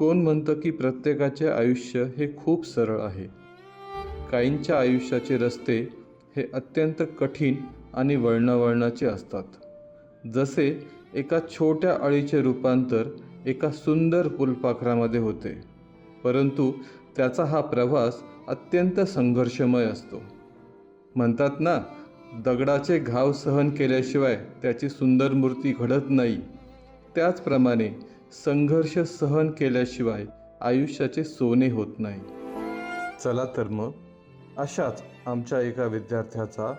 कोण म्हणतं की प्रत्येकाचे आयुष्य हे खूप सरळ आहे? काहींच्या आयुष्याचे रस्ते हे अत्यंत कठीण आणि वळणावळणाचे असतात. जसे एका छोट्या अळीचे रूपांतर एका सुंदर फुलपाखरामध्ये होते परंतु त्याचा हा प्रवास अत्यंत संघर्षमय असतो. म्हणतात ना दगडाचे घाव सहन केल्याशिवाय त्याची सुंदर मूर्ती घडत नाही. त्याचप्रमाणे संघर्ष सहन केल्याशिवाय आयुष्याचे सोने होत नाही. चला तर मग अशाच आमच्या एका विद्यार्थ्याचा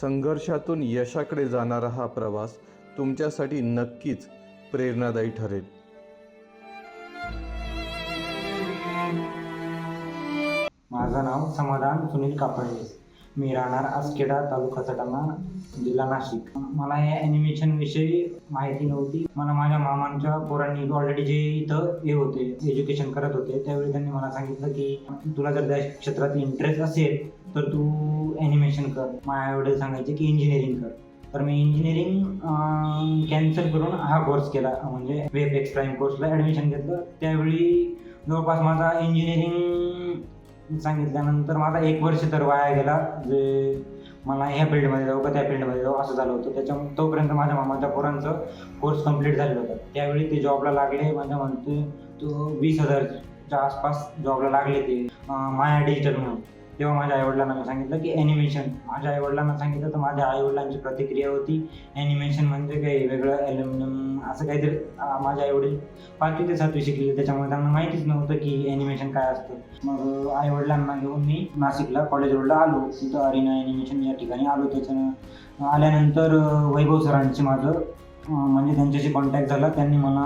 संघर्षातून यशाकडे जाणारा हा प्रवास तुमच्यासाठी नक्कीच प्रेरणादायी ठरेल. माझं नाव समाधान सुनील कापडे. मी राहणार आसखेडा तालुका सटाणा जिल्हा नाशिक. मला या ॲनिमेशन विषयी माहिती नव्हती. मला माझ्या मामांच्या पोरांनी ऑलरेडी जे इथं हे होते एज्युकेशन करत होते त्यावेळी त्यांनी मला सांगितलं की तुला जर त्या क्षेत्रात इंटरेस्ट असेल तर तू ॲनिमेशन कर. माझ्या वडील सांगायचे की इंजिनिअरिंग कर. तर मी इंजिनिअरिंग कॅन्सल करून हा कोर्स केला. म्हणजे वेब एक्स प्राईम कोर्सला ॲडमिशन घेतलं. त्यावेळी जवळपास माझा इंजिनिअरिंग सांगितल्यानंतर माझा एक वर्ष तर वाया गेला जे मला ह्या फील्डमध्ये जाऊ का त्या फील्डमध्ये जाऊ असं झालं होतं. त्याच्या तोपर्यंत माझ्या मामाच्या पोरांचं कोर्स कंप्लीट झालेलं होतं. त्यावेळी ते जॉबला लागले माझ्या म्हणते तो वीस हजारच्या आसपास जॉबला लागले ते माया डिजिटल म्हणून. तेव्हा माझ्या आईवडिलांना मी सांगितलं की ॲनिमेशन माझ्या आईवडिलांना सांगितलं तर माझ्या आईवडिलांची प्रतिक्रिया होती. ॲनिमेशन म्हणजे काही वेगळं ॲल्युमिनियम असं काहीतरी माझ्या माझे आईवडील पाचवी ते सातवी शिकलेले त्याच्यामुळे त्यांना माहितीच नव्हतं की ॲनिमेशन काय असतं. मग आईवडिलांना घेऊन मी नाशिकला कॉलेज रोडला आलो. तिथं अरिना ॲनिमेशन या ठिकाणी आलो. त्याच्यानं आल्यानंतर वैभव सरांची माझं म्हणजे त्यांच्याशी कॉन्टॅक्ट झाला. त्यांनी मला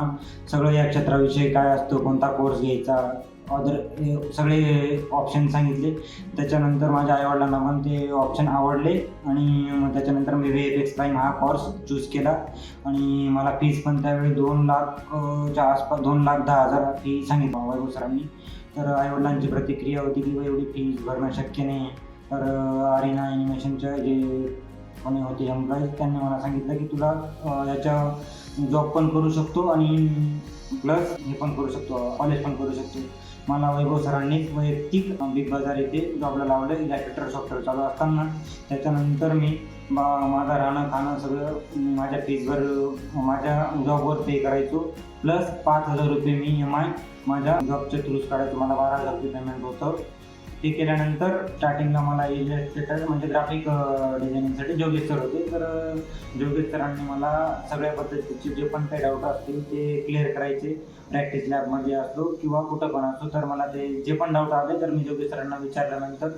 सगळं या क्षेत्राविषयी काय असतं कोणता कोर्स घ्यायचा अदर सगळे ऑप्शन सांगितले. त्याच्यानंतर माझ्या आईवडिलांना पण ते ऑप्शन आवडले आणि त्याच्यानंतर मी व्ही एक्स प्राईम हा कोर्स चूज केला. आणि मला फीस पण त्यावेळी दोन लाखच्या आसपास दोन लाख दहा हजार फी सांगितलं वैभव सरांनी. तर आईवडिलांची प्रतिक्रिया होती की एवढी फीस भरणं शक्य नाही. तर अरिना ॲनिमेशनच्या जे कोणी होते एम्प्लॉईज त्यांनी मला सांगितलं की तुला याच्या जॉब पण करू शकतो आणि प्लस हे पण करू शकतो कॉलेज पण करू शकतो. मला वैभव सरांनी वैयक्तिक बिग बाजार येथे जॉबला लावलं. इलेक्ट्रिकल सॉफ्टवेअर चालू असताना. त्याच्यानंतर मी बा माझं राहणं खाणं सगळं माझ्या फीजवर माझ्या जॉबवर पे करायचो. प्लस पाच हजार रुपये मी एम आय माझ्या जॉबच्या थ्रूच काढायचो. मला बारा हजार रुपये पेमेंट होतं. ते केल्यानंतर स्टार्टिंगला मला इलस्ट्रेटर म्हणजे ग्राफिक डिझायनिंगसाठी जोगेश सर होते. तर जोगेश सरांनी मला सगळ्या पद्धतीचे जे पण काही डाऊट असतील ते क्लिअर करायचे. प्रॅक्टिस लॅबमध्ये असतो किंवा कुठं पण असतो तर मला ते जे पण डाऊट आले तर मी जोगेश सरांना विचारल्यानंतर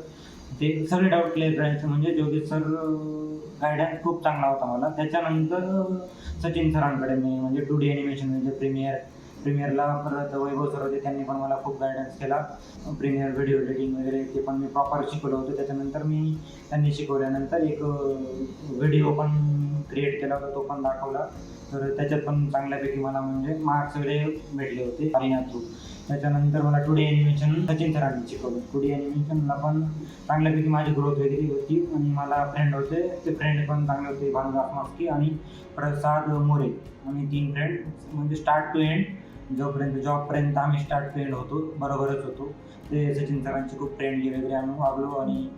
ते सगळे डाऊट क्लिअर करायचे. म्हणजे जोगेश सर गायडन्स खूप चांगला होता मला. त्याच्यानंतर सचिन सरांकडे मी म्हणजे टू डी ॲनिमेशन म्हणजे प्रीमियर प्रीमियरला परत वैभव सर होते त्यांनी पण मला खूप गायडन्स केला. प्रीमियर व्हिडिओ एडिटिंग वगैरे ते पण मी प्रॉपर शिकवलं होतं. त्याच्यानंतर मी त्यांनी शिकवल्यानंतर एक व्हिडिओ पण क्रिएट केला होता तो पण दाखवला. तर त्याच्यात पण चांगल्यापैकी मला म्हणजे मार्क्स वगैरे भेटले होते अरिना थ्रू त्याच्यानंतर मला टू डी ॲनिमेशन सचिन सरांनी शिकवलं. टू डी ॲनिमेशनला पण चांगल्यापैकी माझी ग्रोथ वगैरे होती. आणि मला फ्रेंड होते. ते फ्रेंड पण चांगले होते भानुदास मास्की आणि प्रसाद मोरे. आम्ही तीन फ्रेंड म्हणजे स्टार्ट टू एंड जोपर्यंत जॉबपर्यंत आम्ही स्टार्ट फ्रेंड होतो बरोबरच होतो. ते सचिन सरांची खूप फ्रेंडली वगैरे आम्ही वागलो आणि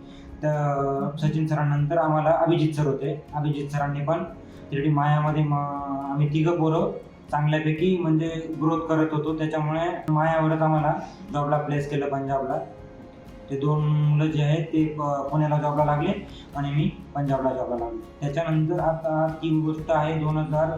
तर सचिन सरांनंतर आम्हाला अभिजित सर होते. अभिजित सरांनी पण तिथे मायामध्ये म आम्ही तिघं पोरं चांगल्यापैकी म्हणजे ग्रोथ करत होतो. त्याच्यामुळे मायावरच आम्हाला जॉबला प्लेस केलं पंजाबला. ते दोन मुलं जे आहेत ते प- पुण्याला जॉबला लागले आणि मी पंजाबला जॉबला लागलो. त्याच्यानंतर आता ती गोष्ट आहे दोन हजार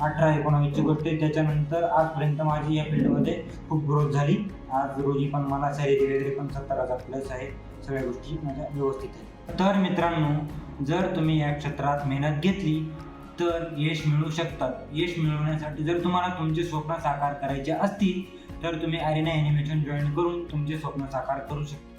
अठरा एकोणावीसची गोष्ट आहे. त्याच्यानंतर आजपर्यंत माझी या फील्डमध्ये खूप ग्रोथ झाली. आज रोजी पण मला सॅलरी वगैरे पण सत्तर हजार प्लस आहे. सगळ्या गोष्टी माझ्या व्यवस्थित आहेत. तर मित्रांनो जर तुम्ही या क्षेत्रात मेहनत घेतली तर यश मिळू शकतात. यश मिळवण्यासाठी जर तुम्हाला तुमचे स्वप्न साकार करायचे असतील तर तुम्ही अरेना ॲनिमेशन जॉईन करून तुमचे स्वप्न साकार करू शकता.